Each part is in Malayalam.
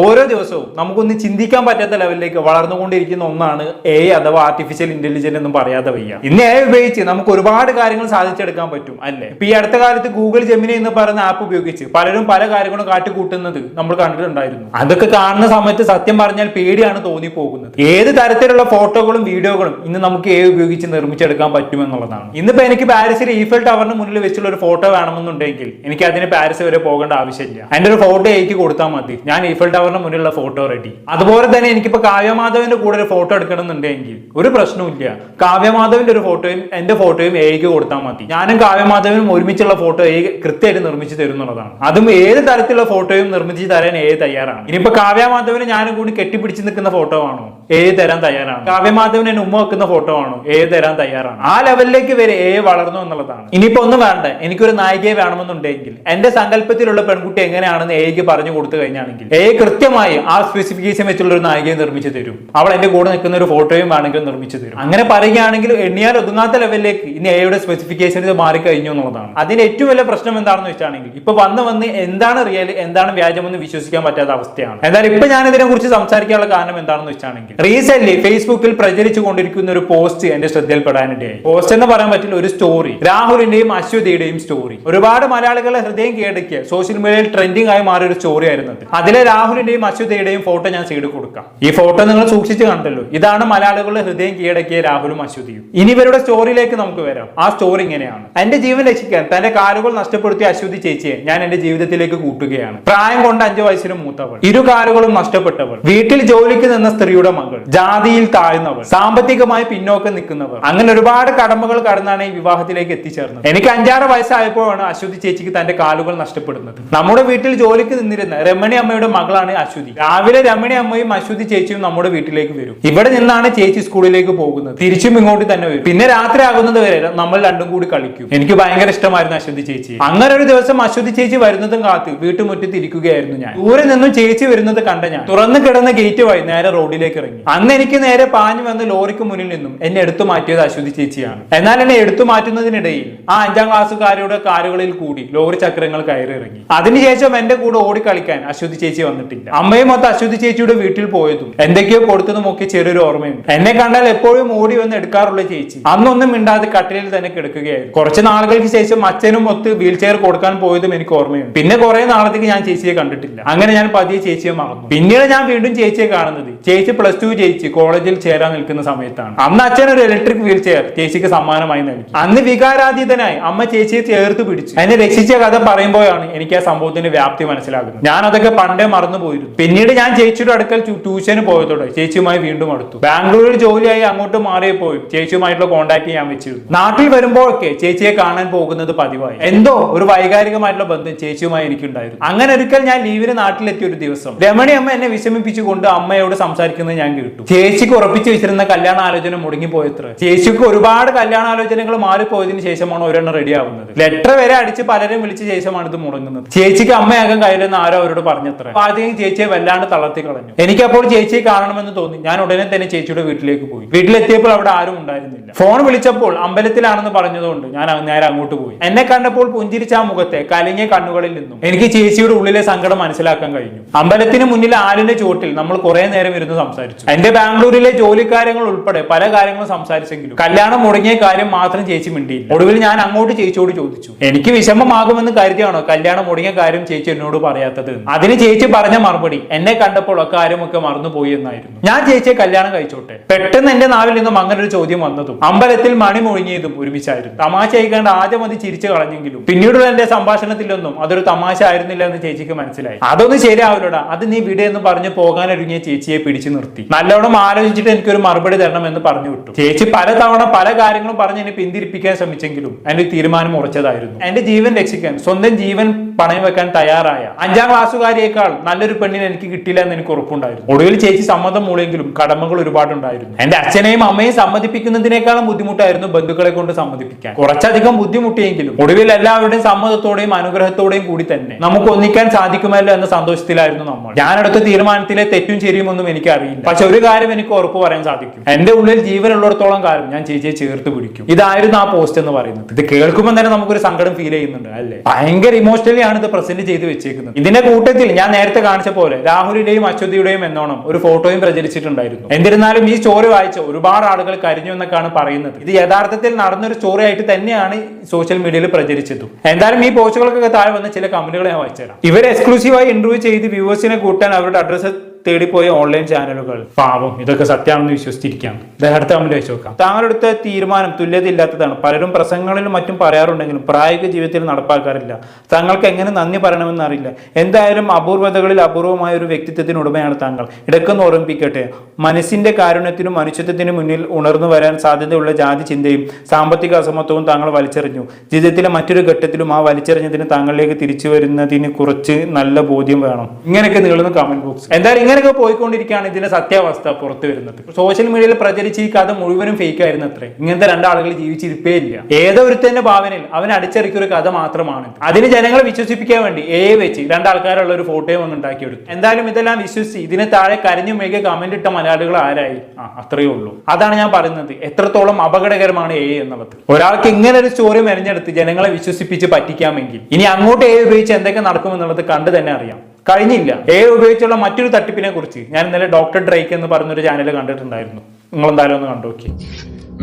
ഓരോ ദിവസവും നമുക്കൊന്ന് ചിന്തിക്കാൻ പറ്റാത്ത ലെവലിലേക്ക് വളർന്നുകൊണ്ടിരിക്കുന്ന ഒന്നാണ് എ അഥവാ ആർട്ടിഫിഷ്യൽ ഇന്റലിജൻസ് എന്നും പറയാതെ വയ്യ. ഇന്ന് എ ഉപയോഗിച്ച് നമുക്ക് ഒരുപാട് കാര്യങ്ങൾ സാധിച്ചെടുക്കാൻ പറ്റും അല്ലേ? ഇപ്പൊ ഈ അടുത്ത കാലത്ത് ഗൂഗിൾ ജെമിനി എന്ന് പറയുന്ന ആപ്പ് ഉപയോഗിച്ച് പലരും പല കാര്യങ്ങളും കാട്ടിക്കൂട്ടുന്നത് നമ്മൾ കണ്ടിട്ടുണ്ടായിരുന്നു. അതൊക്കെ കാണുന്ന സമയത്ത് സത്യം പറഞ്ഞാൽ പേടിയാണ് തോന്നിപ്പോകുന്നത്. ഏത് തരത്തിലുള്ള ഫോട്ടോകളും വീഡിയോകളും ഇന്ന് നമുക്ക് എ ഉപയോഗിച്ച് നിർമ്മിച്ചെടുക്കാൻ പറ്റുമെന്നുള്ളതാണ്. ഇന്നിപ്പോ എനിക്ക് പാരീസിൽ ഈഫൽ ടവറിന് മുന്നിൽ വെച്ചുള്ള ഒരു ഫോട്ടോ വേണമെന്നുണ്ടെങ്കിൽ എനിക്ക് അതിന് പാരീസ് വരെ പോകേണ്ട ആവശ്യമില്ല. അതിന്റെ ഒരു ഫോട്ടോ എനിക്ക് കൊടുത്താൽ മതി. ഞാൻ ഈഫൽ ടവറിന് മുന്നിലുള്ള ഫോട്ടോ റെഡി അതുപോലെ തന്നെ എനിക്കിപ്പോ കാവ്യമാധവന്റെ കൂടെ ഒരു ഫോട്ടോ എടുക്കണമെന്നുണ്ടെങ്കിൽ ഒരു പ്രശ്നമില്ല കാവ്യമാധവന്റെ ഒരു ഫോട്ടോയും എന്റെ ഫോട്ടോയും എയ്ക്ക് കൊടുത്താൽ മതി. ഞാനും കാവ്യമാധവനും ഒരുമിച്ചുള്ള ഫോട്ടോ എ കൃത്യമായിട്ട് നിർമ്മിച്ച് തരുന്നുള്ളതാണ്. അതും ഏത് തരത്തിലുള്ള ഫോട്ടോയും നിർമ്മിച്ച് തരാൻ എ തയ്യാറാണ്. ഇനിയിപ്പോ കാവ്യമാധവന് ഞാനും കൂടി കെട്ടിപ്പിടിച്ച് നിൽക്കുന്ന ഫോട്ടോ ആണോ? എ തരാൻ തയ്യാറാണ്. കാവ്യമാധവൻ എന്നെ ഉമ്മ വെക്കുന്ന ഫോട്ടോ ആണോ? എ തരാൻ തയ്യാറാണ്. ആ ലെവലിലേക്ക് വരെ എ വളർന്നു എന്നുള്ളതാണ്. ഇനിയിപ്പോ ഒന്നും വേണ്ട. എനിക്കൊരു നായികയെ വേണമെന്നുണ്ടെങ്കിൽ എന്റെ സങ്കല്പത്തിലുള്ള പെൺകുട്ടി എങ്ങനെയാണെന്ന് എയ്ക്ക് പറഞ്ഞു കൊടുത്തു കഴിഞ്ഞാണെങ്കിൽ എ കൃത്യമായി ആ സ്പെസിഫിക്കേഷൻ വെച്ചുള്ള ഒരു നായികയെ നിർമ്മിച്ചു തരും. അവൾ എന്റെ കൂടെ നിൽക്കുന്ന ഒരു ഫോട്ടോയും വേണമെങ്കിൽ നിർമ്മിച്ചു തരും. അങ്ങനെ പറയുകയാണെങ്കിൽ എണ്ണിയാൽ ഒതുങ്ങാത്ത ലെവലിലേക്ക് ഇനി എയുടെ സ്പെസിഫിക്കേഷൻ ഇത് മാറിക്കഴിഞ്ഞു എന്നുള്ളതാണ്. അതിന് ഏറ്റവും വലിയ പ്രശ്നം എന്താണെന്ന് വെച്ചാണെങ്കിൽ ഇപ്പൊ വന്ന് വന്ന് എന്താണ് റിയൽ എന്താണ് വ്യാജമെന്ന് വിശ്വസിക്കാൻ പറ്റാത്ത അവസ്ഥയാണ്. എന്നാൽ ഇപ്പൊ ഞാൻ ഇതിനെ കുറിച്ച് സംസാരിക്കാനുള്ള കാരണം എന്താണെന്ന് വെച്ചാണെങ്കിൽ റീസെന്റ് ഫേസ്ബുക്കിൽ പ്രചരിച്ചു കൊണ്ടിരിക്കുന്ന ഒരു പോസ്റ്റ് എന്റെ ശ്രദ്ധയിൽപ്പെടാനിടയായി. പോസ്റ്റ് എന്ന് പറയാൻ പറ്റില്ല ഒരു സ്റ്റോറി രാഹുലിന്റെയും അശ്വതിയുടെയും സ്റ്റോറി ഒരുപാട് മലയാളികളെ ഹൃദയം കീഴടക്കിയ സോഷ്യൽ മീഡിയയിൽ ട്രെൻഡിംഗ് ആയി മാറിയ ഒരു സ്റ്റോറി ആയിരുന്നു അതിലെ അതിലെ രാഹുലിന്റെയും അശ്വതിയുടെയും ഫോട്ടോ ഞാൻ സൈഡ് കൊടുക്കാം. ഈ ഫോട്ടോ നിങ്ങൾ സൂക്ഷിച്ച് കണ്ടല്ലോ. ഇതാണ് മലയാളികളുടെ ഹൃദയം കീഴടക്കിയ രാഹുലും അശ്വതിയും. ഇനി ഇവരുടെ സ്റ്റോറിയിലേക്ക് നമുക്ക് വരാം. ആ സ്റ്റോറി ഇങ്ങനെയാണ്. എന്റെ ജീവൻ രക്ഷിക്കാൻ തന്റെ കാലുകൾ നഷ്ടപ്പെടുത്തിയ അശ്വതി ചേച്ചിയെ ഞാൻ എന്റെ ജീവിതത്തിലേക്ക് കൂട്ടുകയാണ്. പ്രായം കൊണ്ട് അഞ്ചു വയസ്സിന് മൂത്തവൾ. ഇരു കാലുകളും നഷ്ടപ്പെട്ടവൾ. വീട്ടിൽ ജോലിക്ക് നിന്ന സ്ത്രീയുടെ മകൾ. ജാതിയിൽ താഴ്ന്നവൾ. സാമ്പത്തികമായി പിന്നോക്കം നിൽക്കുന്നവർ. അങ്ങനെ ഒരുപാട് കടമകൾ കടന്നാണ് ഈ വിവാഹത്തിലേക്ക് എത്തിച്ചേർന്നത്. എനിക്ക് അഞ്ചാറ് വയസ്സായപ്പോഴാണ് അശ്വതി ചേച്ചിക്ക് തന്റെ കാലുകൾ നഷ്ടപ്പെടുന്നത്. നമ്മുടെ വീട്ടിൽ ജോലിക്ക് നിന്നിരുന്ന രമണി അമ്മയുടെ മകളാണ് അശ്വതി. രാവിലെ രമണി അമ്മയും അശ്വതി ചേച്ചിയും നമ്മുടെ വീട്ടിലേക്ക് വരും. ഇവിടെ നിന്നാണ് ചേച്ചി സ്കൂളിലേക്ക് പോകുന്നത്. തിരിച്ചും ഇങ്ങോട്ട് തന്നെ വരും. പിന്നെ രാത്രി ആകുന്നത് വരെ നമ്മൾ രണ്ടും കൂടി കളിക്കും. എനിക്ക് ഭയങ്കര ഇഷ്ടമായിരുന്നു അശ്വതി ചേച്ചി അങ്ങനെ ഒരു ദിവസം അശ്വതി ചേച്ചി വരുന്നതും കാത്ത് വീട്ടുമുറ്റത്ത് ഇരിക്കുകയായിരുന്നു ഞാൻ. ദൂരെ നിന്നും ചേച്ചി വരുന്നത് കണ്ട ഞാൻ. തുറന്നു കിടന്ന ഗേറ്റ് വഴി നേരെ റോഡിലേക്ക് ഇറങ്ങി. അന്ന് എനിക്ക് നേരെ പാഞ്ഞു വന്ന ലോറിക്ക് മുന്നിൽ നിന്നും എന്നെ എടുത്തു മാറ്റിയത് അശ്വതി ചേച്ചിയാണ്. എന്നാൽ എന്നെ എടുത്തു മാറ്റുന്നതിനിടയിൽ ആ അഞ്ചാം ക്ലാസ്സുകാരുടെ കാറുകളിൽ കൂടി ലോറി ചക്രങ്ങൾ കയറി ഇറങ്ങി. അതിനുശേഷം എന്റെ കൂടെ ഓടി കളിക്കാൻ അശ്വതി ചേച്ചി വന്നിട്ടില്ല അമ്മയും മൊത്തം അശ്വതി ചേച്ചിയുടെ വീട്ടിൽ പോയതും എന്തൊക്കെയോ കൊടുത്തതും ഒക്കെ ചെറിയൊരു ഓർമ്മയുണ്ട്. എന്നെ കണ്ടാൽ എപ്പോഴും ഓടി വന്ന് എടുക്കാറുള്ള ചേച്ചി. അന്നൊന്നും മിണ്ടാതെ കട്ടിലിൽ തന്നെ കിടക്കുകയായിരുന്നു. കുറച്ച് നാളുകൾക്ക് ശേഷം അച്ഛനും ഒത്ത് വീൽ ചെയർ കൊടുക്കാൻ പോയതും എനിക്ക് ഓർമ്മയുണ്ട്. പിന്നെ കുറെ നാളത്തേക്ക് ഞാൻ ചേച്ചിയെ കണ്ടിട്ടില്ല. അങ്ങനെ ഞാൻ പതിയെ ചേച്ചിയെ മറന്നു. പിന്നീട് ഞാൻ വീണ്ടും ചേച്ചിയെ കാണുന്നത് ചേച്ചി പ്ലസ് ടു ചേച്ചി കോളേജിൽ ചേരാൻ നിൽക്കുന്ന സമയത്താണ്. അന്ന് അച്ഛൻ ഒരു ഇലക്ട്രിക് വീൽ ചെയർ ചേച്ചിക്ക് സമ്മാനമായി നൽകി. അന്ന് വികാരാതീതനായി അമ്മ ചേച്ചിയെ ചേർത്ത് പിടിച്ചു. എന്നെ രക്ഷിച്ച കഥ പറയുമ്പോഴാണ് എനിക്ക് ആ സംഭവത്തിന്റെ വ്യാപ്തി മനസ്സിലാകുന്നത്. ഞാൻ അതൊക്കെ പണ്ടേ മറന്നു പോയിരുന്നു. പിന്നീട് ഞാൻ ചേച്ചിയുടെ അടുക്കൽ ട്യൂ- ട്യൂഷന് പോയതോടെ ചേച്ചിയുമായി വീണ്ടും അടുത്തു. ബാംഗ്ലൂരിൽ ജോലിയായി അങ്ങോട്ട് മാറിയപ്പോഴും ചേച്ചിയുമായിട്ടുള്ള കോൺടാക്ട് ഞാൻ വെച്ചിരുന്നു. നാട്ടിൽ വരുമ്പോഴൊക്കെ ചേച്ചിയെ കാണാൻ പോകുന്നത് പതിവായി. എന്തോ ഒരു വൈകാരികമായിട്ടുള്ള ബന്ധം ചേച്ചിയുമായി എനിക്കുണ്ടായിരുന്നു. അങ്ങനെ ഒരിക്കൽ ഞാൻ ലീവിന് നാട്ടിലെത്തിയ ഒരു ദിവസം രമണി അമ്മ എന്നെ വിഷമിപ്പിച്ചുകൊണ്ട് അമ്മയോട് സംസാരിക്കുന്നത് ഞാൻ കേട്ടു. ചേച്ചിക്ക് ഉറപ്പിച്ചു വെച്ചിരുന്ന കല്യാണ ആലോചന മുടങ്ങിപ്പോയത്ര. ചേച്ചിക്ക് ഒരുപാട് കല്യാണാലോചനകൾ മാറിപ്പോയതിനു ശേഷമാണ് ഒരെണ്ണം റെഡി ആവുന്നത്. ലെറ്റർ വരെ അടിച്ച് പലരും വിളിച്ച ശേഷമാണ് ഇത് മുടങ്ങുന്നത്. ചേച്ചിക്ക് അമ്മയാകാൻ കഴിയില്ലെന്ന് ആരോ അവരോട് പറഞ്ഞത്ര. ആദ്യം ചേച്ചിയെ വല്ലാണ്ട് തളർത്തി കളഞ്ഞു. എനിക്കപ്പോൾ ചേച്ചിയെ കാണണമെന്ന് തോന്നി. ഞാൻ ഉടനെ തന്നെ ചേച്ചിയുടെ വീട്ടിലേക്ക് പോയി. വീട്ടിലെത്തിയപ്പോൾ അവിടെ ആരും ഉണ്ടായിരുന്നില്ല. ഫോൺ വിളിച്ചപ്പോൾ അമ്പലത്തിലാണെന്ന് പറഞ്ഞതുകൊണ്ട് ഞാൻ നേരെ അങ്ങോട്ട് പോയി. എന്നെ കണ്ടപ്പോൾ പുഞ്ചിരിച്ച ആ മുഖത്തെ കലിങ്ങിയ കണ്ണുകളിൽ നിന്നും എനിക്ക് ചേച്ചിയുടെ ഉള്ളിലെ സങ്കടം മനസ്സിലാക്കാൻ കഴിഞ്ഞു. അമ്പലത്തിന് മുന്നിൽ ആലിന്റെ ചുവട്ടിൽ നമ്മൾ കുറെ നേരം ഇരുന്ന് സംസാരിച്ചു. എന്റെ ബാംഗ്ലൂരിലെ ജോലിക്കാര്യങ്ങൾ ഉൾപ്പെടെ പല കാര്യങ്ങളും സംസാരിച്ചെങ്കിലും കല്യാണം മുടങ്ങിയ കാര്യം മാത്രം ചേച്ചി മിണ്ടിയില്ല. ഒടുവിൽ ഞാൻ അങ്ങോട്ട് ചേച്ചിയോട് ചോദിച്ചു. എനിക്ക് വിഷമമാകുമെന്ന് കരുതിയാണോ കല്യാണം മുടങ്ങിയ കാര്യം ചേച്ചി എന്നോട് പറയാത്തത്. അതിന് ചേച്ചി പറഞ്ഞ മറുപടി. എന്നെ കണ്ടപ്പോൾ ഒക്കെ ആരുമൊക്കെ മറന്നുപോയി എന്നായിരുന്നു. ഞാൻ ചേച്ചിയെ കല്യാണം കഴിച്ചോട്ടെ. പെട്ടെന്ന് എന്റെ നാവിൽ നിന്നും അങ്ങനെ ഒരു ചോദ്യം വന്നതും അമ്പലത്തിൽ മണി മുഴുങ്ങിയതും ഒരുമിച്ചായിരുന്നു. തമാശ അയക്കാണ്ട് ആദ്യം അത് ചിരിച്ചു കളഞ്ഞെങ്കിലും പിന്നീടുള്ള എന്റെ സംഭാഷണത്തിലൊന്നും അതൊരു തമാശ ആയിരുന്നില്ല എന്ന് ചേച്ചിക്ക് മനസ്സിലായി. അതൊന്നും ശരിയാവില്ലടാ അത് നീ വിടെ എന്ന് പറഞ്ഞ് പോകാനൊരുങ്ങിയ ചേച്ചിയെ പിടിച്ചു നിർത്തി. നല്ലോണം ആലോചിച്ചിട്ട് എനിക്കൊരു മറുപടി തരണം എന്ന് പറഞ്ഞു വിട്ടു. ചേച്ചി പലതവണ പല കാര്യങ്ങളും പറഞ്ഞ് എന്നെ പിന്തിരിപ്പിക്കാൻ ശ്രമിച്ചെങ്കിലും എന്റെ തീരുമാനം ഉറച്ചതായിരുന്നു. എന്റെ ജീവൻ രക്ഷിക്കാൻ സ്വന്തം ജീവൻ പണയം വെക്കാൻ തയ്യാറായ അഞ്ചാം ക്ലാസ്സുകാരിയേക്കാൾ നല്ലൊരു പെണ്ണിനെ എനിക്ക് കിട്ടിയില്ല എന്ന് എനിക്ക് ഉറപ്പുണ്ടായിരുന്നു. ഒടുവിൽ ചേച്ചി സമ്മതം മൂളെങ്കിലും കടമകൾ ഒരുപാടുണ്ടായിരുന്നു. എന്റെ അച്ഛനെയും അമ്മയും സമ്മതിപ്പിക്കുന്നതിനേക്കാളും ബുദ്ധിമുട്ടായിരുന്നു ബന്ധുക്കളെ കൊണ്ട് സമ്മതിപ്പിക്കാൻ. കുറച്ചധികം ബുദ്ധിമുട്ടിയെങ്കിലും ഒടുവിൽ എല്ലാവരുടെയും സമ്മതത്തോടെയും അനുഗ്രഹത്തോടെയും കൂടി തന്നെ നമുക്ക് ഒന്നിക്കാൻ സാധിക്കുമല്ലോ എന്ന സന്തോഷത്തിലായിരുന്നു നമ്മൾ. ഞാനെടുത്ത തീരുമാനത്തിലെ തെറ്റും ശരിയും ഒന്നും എനിക്ക് അറിയില്ല. പക്ഷെ ഒരു കാര്യം എനിക്ക് ഉറപ്പ് പറയാൻ സാധിക്കും. എന്റെ ഉള്ളിൽ ജീവനുള്ളിടത്തോളം കാലം ഞാൻ ചേച്ചിയെ ചേർത്ത് പിടിക്കും. ഇതായിരുന്നു ആ പോസ്റ്റ് എന്ന് പറയുന്നത്. ഇത് കേൾക്കുമ്പോൾ തന്നെ നമുക്കൊരു സങ്കടം ഫീൽ ചെയ്യുന്നുണ്ട് അല്ലേ? ഭയങ്കര ഇമോഷണലി ആണ് ഇത് പ്രസന്റ് ചെയ്ത് വെച്ചേക്കുന്നത്. ഇതിന്റെ കൂട്ടത്തിൽ ഞാൻ നേരത്തെ കാണിച്ച കാണിച്ച പോലെ രാഹുലിന്റെയും അശ്വതിയുടെയും എന്നോണം ഒരു ഫോട്ടോയും പ്രചരിച്ചിട്ടുണ്ടായിരുന്നു. എന്നിരുന്നാലും ഈ സ്റ്റോറി വായിച്ച ഒരുപാട് ആളുകൾ കരിഞ്ഞു എന്നൊക്കെയാണ് പറയുന്നത്. ഇത് യഥാർത്ഥത്തിൽ നടന്നൊരു സ്റ്റോറി ആയിട്ട് തന്നെയാണ് സോഷ്യൽ മീഡിയയിൽ പ്രചരിച്ചതും. എന്തായാലും ഈ പോസ്റ്റുകൾക്കൊക്കെ താഴെ വന്ന ചില കമന്റുകൾ ഞാൻ വായിച്ചുതരാം. ഇവർ എക്സ്ക്ലൂസീവായി ഇന്റർവ്യൂ ചെയ്ത് വ്യൂവേഴ്സിനെ കൂട്ടാൻ അവരുടെ അഡ്രസ്സ് തേടിപ്പോയ ഓൺലൈൻ ചാനലുകൾ പാവം ഇതൊക്കെ സത്യമാണെന്ന് വിശ്വസിച്ചിരിക്കാം. അടുത്ത കമന്റ് വെച്ച് നോക്കാം. താങ്കളെടുത്ത തീരുമാനം തുല്യത ഇല്ലാത്തതാണ് പലരും പ്രസംഗങ്ങളിലും മറ്റും പറയാറുണ്ടെങ്കിലും പ്രായോഗിക ജീവിതത്തിൽ നടപ്പാക്കാറില്ല. താങ്കൾക്ക് എങ്ങനെ നന്ദി പറയണമെന്ന് അറിയില്ല. എന്തായാലും അപൂർവതകളിൽ അപൂർവമായ ഒരു വ്യക്തിത്വത്തിന് ഉടമയാണ് താങ്കൾ. ഇടയ്ക്കൊന്ന് ഓർമ്മിപ്പിക്കട്ടെ. മനസ്സിന്റെ കാരുണ്യത്തിനും മനുഷ്യത്വത്തിനും മുന്നിൽ ഉണർന്നു വരാൻ സാധ്യതയുള്ള ജാതി ചിന്തയും സാമ്പത്തിക അസമത്വവും താങ്കൾ വലിച്ചെറിഞ്ഞു. ജീവിതത്തിലെ മറ്റൊരു ഘട്ടത്തിലും ആ വലിച്ചെറിഞ്ഞതിന് താങ്കളിലേക്ക് തിരിച്ചു വരുന്നതിന് കുറച്ച് നല്ല ബോധ്യം വേണം. ഇങ്ങനെയൊക്കെ നീളുന്ന കമന്റ് ബോക്സ് എന്തായാലും ഇങ്ങനെയൊക്കെ പോയിക്കൊണ്ടിരിക്കുകയാണ് ഇതിന്റെ സത്യാവസ്ഥ പുറത്തു വരുന്നത്. സോഷ്യൽ മീഡിയയിൽ പ്രചരിച്ച ഈ കഥ മുഴുവനും ഫേക്ക് ആയിരുന്നു അത്രേ. ഇങ്ങനത്തെ രണ്ടാളുകൾ ജീവിച്ചിരിപ്പേ ഇല്ല. ഏതോ ഒരുത്തന്റെ ഭാവനയിൽ അവൻ അടിച്ചിറക്കിയ ഒരു കഥ മാത്രമാണ്. അതിന് ജനങ്ങളെ വിശ്വസിപ്പിക്കാൻ വേണ്ടി ഏ വെച്ച് രണ്ടാൾക്കാരുള്ള ഒരു ഫോട്ടോയും ഒന്ന് ഉണ്ടാക്കിയെടുത്തു. എന്തായാലും ഇതെല്ലാം വിശ്വസിച്ച് ഇതിനെ താഴെ കരഞ്ഞു മേഖ കമന്റ് ഇട്ട മലയാളികൾ ആരായി? ആ അത്രയേ ഉള്ളൂ. അതാണ് ഞാൻ പറയുന്നത്. എത്രത്തോളം അപകടകരമാണ് എ എന്നുള്ളത്. ഒരാൾക്ക് ഇങ്ങനെ ഒരു സ്റ്റോറി മെനഞ്ഞെടുത്ത് ജനങ്ങളെ വിശ്വസിപ്പിച്ച് പറ്റിക്കാമെങ്കിൽ ഇനി അങ്ങോട്ട് എ ഉപയോഗിച്ച് എന്തൊക്കെ നടക്കുമെന്നുള്ളത് കണ്ടു തന്നെ അറിയാം. കഴിഞ്ഞില്ല. എ ഉപയോഗിച്ചുള്ള മറ്റൊരു തട്ടിപ്പിനെ കുറിച്ച് ഞാൻ ഇന്നലെ ഡോക്ടർ ഡ്രൈക്ക് എന്ന് പറഞ്ഞൊരു ചാനൽ കണ്ടിട്ടുണ്ടായിരുന്നു. നിങ്ങൾ എന്തായാലും ഒന്ന് കണ്ടു നോക്കി.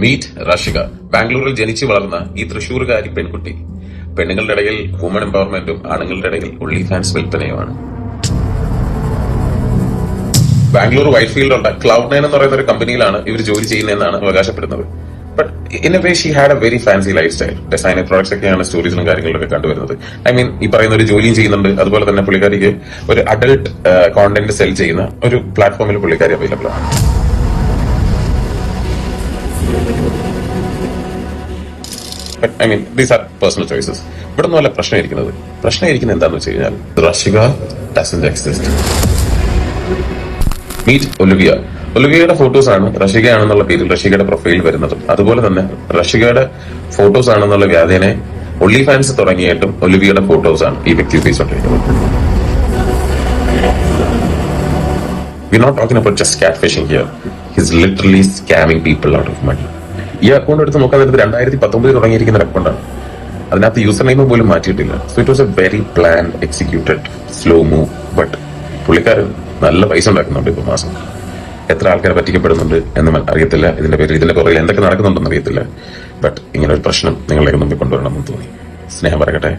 മീറ്റ് റഷിക ബാംഗ്ലൂരിൽ ജനിച്ചു വളർന്ന ഈ തൃശൂർകാരി പെൺകുട്ടി. പെണ്ണുങ്ങളുടെ ഇടയിൽ വുമൺ എംപവർമെന്റും ആണുങ്ങളുടെ ഇടയിൽ ഉള്ളി ഫാൻസ് വിൽപ്പനയുമാണ്. ബാംഗ്ലൂർ വൈറ്റ് ഉണ്ട് ക്ലൗഡ് നയൻ എന്ന് പറയുന്ന ഒരു കമ്പനിയിലാണ് ഇവർ ജോലി ചെയ്യുന്നതെന്നാണ് അവകാശപ്പെടുന്നത്. But in a way she had a very fancy lifestyle designer products ഒക്കെയാണ് സ്റ്റോറീസിലും കാര്യങ്ങളിലൊക്കെ കണ്ടുവരുന്നത്. ഐ മീൻ ഈ പറയുന്ന ഒരു ജോലിയും ചെയ്യുന്നുണ്ട്. അതുപോലെ തന്നെ പുള്ളിക്കാരിക്ക് ഒരു അഡൾട്ട് കോണ്ടന്റ് സെൽ ചെയ്യുന്ന ഒരു പ്ലാറ്റ്ഫോമിൽ പുള്ളിക്കാരി അവൈലബിൾ ആണ്. I mean these are personal choices ഇവിടെ ഒന്നുമല്ല പ്രശ്നം ഇരിക്കുന്നത്. പ്രശ്നം ഇരിക്കുന്നത് എന്താണെന്ന് വെച്ച് കഴിഞ്ഞാൽ Rashika doesn't exist meet Olivia ഒലുവിയയുടെ photos ആണ് പേരിൽ റഷികയുടെ പ്രൊഫൈൽ വരുന്നത്. അതുപോലെ തന്നെ റഷികയുടെ ഫോട്ടോസ് ആണെന്നുള്ള വ്യാധേനെ ഒള്ളി ഫാൻസ് തുടങ്ങിയിട്ടും ഒലിവിയയുടെ ഫോട്ടോസ് ആണ് ഈ വ്യക്തി ഉപയോഗിച്ചുകൊണ്ടിരിക്കുന്നത്. We're just catfishing here. He's literally scamming people out of money. ഈ അക്കൗണ്ട് എടുത്ത് നോക്കാൻ നേരത്ത് രണ്ടായിരത്തി പത്തൊമ്പതിൽ തുടങ്ങിയിരിക്കുന്ന അക്കൗണ്ടാണ് അതിനകത്ത് യൂസർ നെയിം പോലും മാറ്റിയിട്ടില്ല. So it was a very plan executed slow move but പുള്ളിക്കാരൻ നല്ല പൈസ ഉണ്ടാക്കുന്നുണ്ട് ഇപ്പൊ മാസം. എത്ര ആൾക്കാർ പറ്റിക്കപ്പെടുന്നുണ്ട് എന്ന് അറിയത്തില്ല. ഇതിന്റെ പേരിൽ ഇതിന്റെ പുറകിൽ എന്തൊക്കെ നടക്കുന്നുണ്ടെന്ന് അറിയത്തില്ല. ബട്ട് ഇങ്ങനെ ഒരു പ്രശ്നം നിങ്ങളിലേക്ക് മുമ്പിൽ കൊണ്ടുവരണമെന്ന് തോന്നി. സ്നേഹം പറയട്ടെ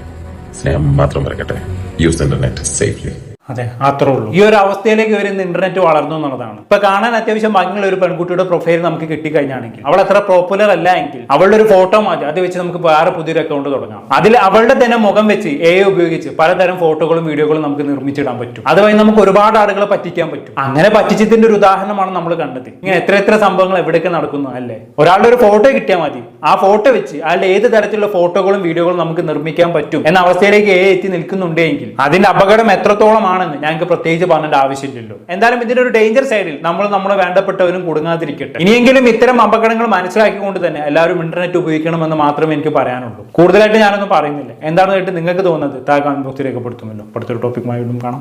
സ്നേഹം മാത്രം പറയട്ടെ യൂസ് ഇന്റർനെറ്റ് സേഫ്ലി അതെ അത്രേ ഉള്ളൂ. ഈ ഒരു അവസ്ഥയിലേക്ക് ഇവർ ഇന്ന് ഇന്റർനെറ്റ് വളർന്നു എന്നുള്ളതാണ്. ഇപ്പൊ കാണാൻ അത്യാവശ്യം ഭംഗിയുള്ള ഒരു പെൺകുട്ടിയുടെ പ്രൊഫൈൽ നമുക്ക് കിട്ടിക്കഴിഞ്ഞാണെങ്കിൽ അവൾ അത്ര പോപ്പുലർ അല്ല എങ്കിൽ അവളുടെ ഒരു ഫോട്ടോ മാറ്റി അത് വെച്ച് നമുക്ക് വേറെ പുതിയൊരു അക്കൗണ്ട് തുടങ്ങാം. അതിൽ അവളുടെ തന്നെ മുഖം വെച്ച് എ ഉപയോഗിച്ച് പലതരം ഫോട്ടോകളും വീഡിയോകളും നമുക്ക് നിർമ്മിച്ചിടാൻ പറ്റും. അതുവഴി നമുക്ക് ഒരുപാട് ആളുകളെ പറ്റിക്കാൻ പറ്റും. അങ്ങനെ പറ്റിച്ചതിന്റെ ഒരു ഉദാഹരണമാണ് നമ്മൾ കണ്ടത്. ഇങ്ങനെ എത്ര എത്ര സംഭവങ്ങൾ എവിടെയൊക്കെ നടക്കുന്നു അല്ലേ? ഒരാളുടെ ഒരു ഫോട്ടോ കിട്ടിയാൽ മതി. ആ ഫോട്ടോ വെച്ച് അയാളുടെ ഏത് തരത്തിലുള്ള ഫോട്ടോകളും വീഡിയോകളും നമുക്ക് നിർമ്മിക്കാൻ പറ്റും എന്ന അവസ്ഥയിലേക്ക് എ എത്തി നിൽക്കുന്നുണ്ടെങ്കിൽ അതിന്റെ അപകടം എത്രത്തോളമാണെന്ന് ഞങ്ങൾക്ക് പ്രത്യേകിച്ച് പറഞ്ഞേണ്ട ആവശ്യമില്ലല്ലോ. എന്തായാലും ഇതിന്റെ ഒരു ഡേഞ്ചർ സൈഡിൽ നമ്മൾ നമ്മളെ വേണ്ടപ്പെട്ടവരും കുടുങ്ങാതിരിക്കട്ടെ. ഇനിയെങ്കിലും ഇത്തരം അപകടങ്ങൾ മനസ്സിലാക്കിക്കൊണ്ട് തന്നെ എല്ലാവരും ഇന്റർനെറ്റ് ഉപയോഗിക്കണമെന്ന് മാത്രമേ എനിക്ക് പറയാനുള്ളൂ. കൂടുതലായിട്ട് ഞാനൊന്നും പറയുന്നില്ല. എന്താണെന്ന് കേട്ട് നിങ്ങൾക്ക് തോന്നുന്നത് താഴെ കമന്റ് ബോക്സിൽ രേഖപ്പെടുത്തുമല്ലോ. അടുത്തൊരു ടോപ്പിക്കുമായി വീണ്ടും കാണാം.